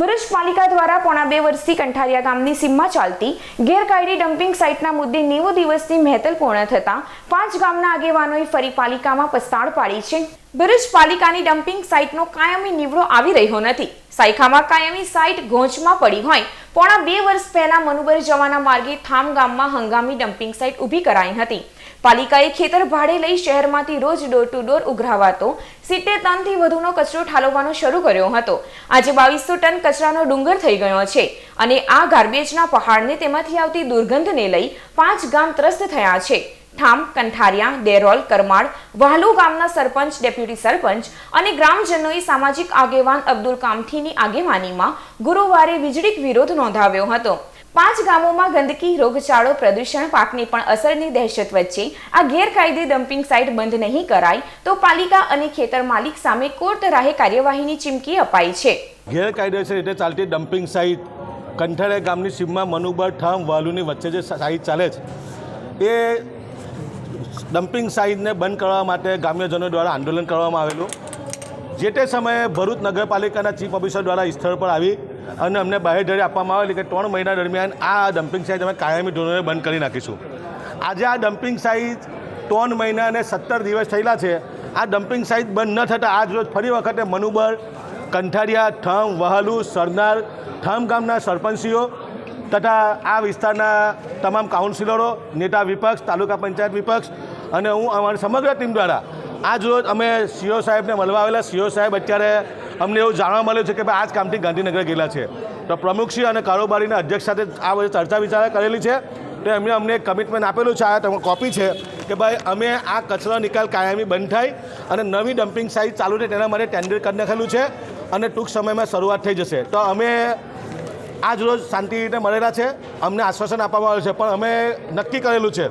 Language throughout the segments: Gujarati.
ભરૂચ પાલિકા દ્વારા પોણા બે વર્ષથી કંઠારિયા ગામની સીમમાં ચાલતી ગેરકાયદે ડમ્પિંગ સાઇટના મુદ્દે નેવું દિવસની મહેતલ પૂર્ણ થતાં પાંચ ગામના આગેવાનોએ ફરી પાલિકામાં પસ્તાળ પાડી છે. ભરૂચ પાલિકાની ડમ્પિંગ સાઇટનો કાયમી નીવડો આવી રહ્યો નથી. સાયખામાં કાયમી સાઇટ ગોંચમાં પડી હોય. પોણા બે વર્ષ પહેલા મનુબર જવાના માર્ગે થામ ગામમાં હંગામી ડમ્પિંગ સાઇટ ઊભી કરાઈ હતી. પાલિકાએ ખેતર ભાડે લઈ શહેરમાંથી રોજ ડોર ટુ ડોર ઉઘરાવાતો, સિત્તેર ટનથી વધુનો કચરો ઠાલવવાનો શરૂ કર્યો હતો. આજે બાવીસો ટન કચરાનો ડુંગર થઈ ગયો છે અને આ ગાર્બેજના પહાડને તેમાંથી આવતી દુર્ગંધને લઈ પાંચ ગામ ત્રસ્ત થયા છે. ઠામ, કંઠારિયા, દેરોલ, કરમાળ, વહાલુ ગામના સરપંચ, ડેપ્યુટી સરપંચ અને ગ્રામજનોએ સામાજિક આગેવાન અબ્દુલ કામઠીની આગેવાનીમાં ગુરુવારે વીજળીક વિરોધ નોંધાવ્યો હતો. પાંચ ગામોમાં ગંદકી, રોગચાળો, પ્રદૂષણ પાકની પણ અસરની દહેશત વચ્ચે આ ગેરકાયદે ડમ્પિંગ સાઇટ બંધ નહીં કરાય તો પાલિકા અને ખેતર માલિક સામે કોર્ટ રાહે કાર્યવાહીની ચીમકી અપાઈ છે. ગેરકાયદેસર રીતે ચાલતી ડમ્પિંગ સાઇટ કંઠાળા ગામની સીમમાં મનુબર ઠામ વાલુની વચ્ચે જે સાઇટ ચાલે છે, એ ડમ્પિંગ સાઇટને બંધ કરવા માટે ગ્રામ્યજનો દ્વારા આંદોલન કરવામાં આવેલું. જે તે સમયે ભરૂચ નગરપાલિકાના ચીફ ઓફિસર દ્વારા સ્થળ પર આવી અને અમને બાહેધરી આપવામાં આવેલી કે ત્રણ મહિના દરમિયાન આ ડમ્પિંગ સાઇટ અમે કાયમી ધોરણે બંધ કરી નાખીશું. આજે આ ડમ્પિંગ સાઇટ ત્રણ મહિના અને સત્તર દિવસ થયેલા છે. આ ડમ્પિંગ સાઇટ બંધ ન થતાં આજ રોજ ફરી વખતે મનુબળ, કંઠારિયા, ઠામ, વહાલુ, સરનાર, ઠામ ગામના સરપંચીઓ તથા આ વિસ્તારના તમામ કાઉન્સિલરો, નેતા વિપક્ષ, તાલુકા પંચાયત વિપક્ષ અને હું અમારી સમગ્ર ટીમ દ્વારા આજ રોજ અમે સીઓ સાહેબને મળવા આવેલા. સીઓ સાહેબ અત્યારે અમને એવું જાણવા મળ્યું છે કે ભાઈ આજ કામથી ગાંધીનગર ગયેલા છે. તો પ્રમુખશ્રી અને કારોબારીના અધ્યક્ષ સાથે આ બધી ચર્ચા વિચારણા કરેલી છે. તો એમણે અમને એક કમિટમેન્ટ આપેલું છે, આ તમારી કોપી છે, કે ભાઈ અમે આ કચરો નિકાલ કાયમી બંધ થાય અને નવી ડમ્પિંગ સાઇટ ચાલુ થાય તેના માટે ટેન્ડર કરી નાખેલું છે અને ટૂંક સમયમાં શરૂઆત થઈ જશે. તો અમે આજ રોજ શાંતિ રીતે મળેલા છે. અમને આશ્વાસન આપવામાં આવ્યું છે. પણ અમે નક્કી કરેલું છે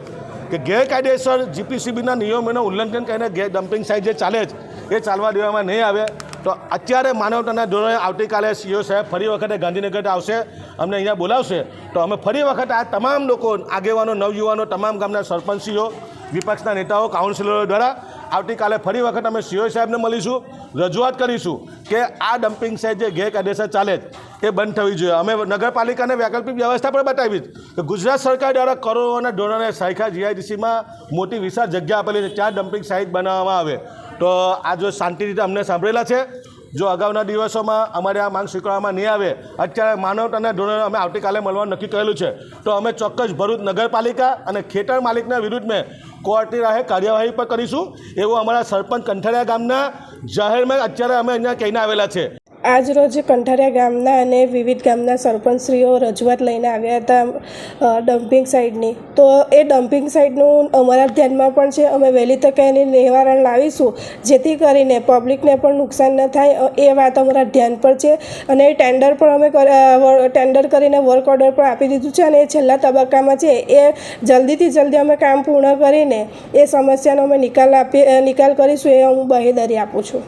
કે ગેરકાયદેસર જીપીસીબીના નિયમોનું ઉલ્લંઘન કરીને ગેર ડમ્પિંગ સાઇટ જે ચાલે છે, એ ચાલવા દેવામાં નહીં આવે. તો અત્યારે માનવતાના ધોરણે આવતીકાલે સીઓ સાહેબ ફરી વખતે ગાંધીનગર આવશે, અમને અહીંયા બોલાવશે. તો અમે ફરી વખત આ તમામ લોકો, આગેવાનો, નવયુવાનો, તમામ ગામના સરપંચીઓ, વિપક્ષના નેતાઓ, કાઉન્સિલરો દ્વારા આવતીકાલે ફરી વખત અમે સીઓ સાહેબને મળીશું, રજૂઆત કરીશું કે આ ડમ્પિંગ સાઇટ જે ગેરકાયદેસર ચાલે છે, એ બંધ થવી જોઈએ. અમે નગરપાલિકાને વૈકલ્પિક વ્યવસ્થા પણ બતાવી કે ગુજરાત સરકાર દ્વારા કરોડોના ધોરણે સાયખા જીઆઈડીસીમાં મોટી વિશાળ જગ્યા આપેલી છે ત્યાં ડમ્પિંગ સાઇટ બનાવવામાં આવે. તો આ જો શાંતિ રીતે અમને સાંભળેલા છે, જો અગાઉના દિવસોમાં અમારે આ માંગ સ્વીકારવામાં નહીં આવે, અત્યારે માનવતાના ધોરણે અમે આવતીકાલે મળવાનું નક્કી કરેલું છે. તો અમે ચોક્કસ ભરૂચ નગરપાલિકા અને ખેતર માલિકના વિરુદ્ધમાં કોર્ટની રાહે કાર્યવાહી પણ કરીશું. એવું અમારા સરપંચ કંઠાળિયા ગામના જાહેરમાં અત્યારે અમે અહીંયા કહીને આવેલા છે. આજ રોજ કંઠારિયા ગામના અને વિવિધ ગામના સરપંચશ્રીઓ રજૂઆત લઈને આવ્યા હતા ડમ્પિંગ સાઇટની તો એ ડમ્પિંગ સાઇટનું અમારા ધ્યાનમાં પણ છે, અમે વહેલી તકે એની નિવારણ લાવીશું, જેથી કરીને પબ્લિકને પણ નુકસાન ન થાય એ વાત અમારા ધ્યાન પર છે. અને એ ટેન્ડર પણ અમે ટેન્ડર કરીને વર્ક ઓર્ડર પણ આપી દીધું છે, અને એ છેલ્લા તબક્કામાં છે, એ જલ્દીથી જલ્દી અમે કામ પૂર્ણ કરીને એ સમસ્યાનો અમે નિકાલ આપી નિકાલ કરીશું, એ હું બહેદરી આપું છું.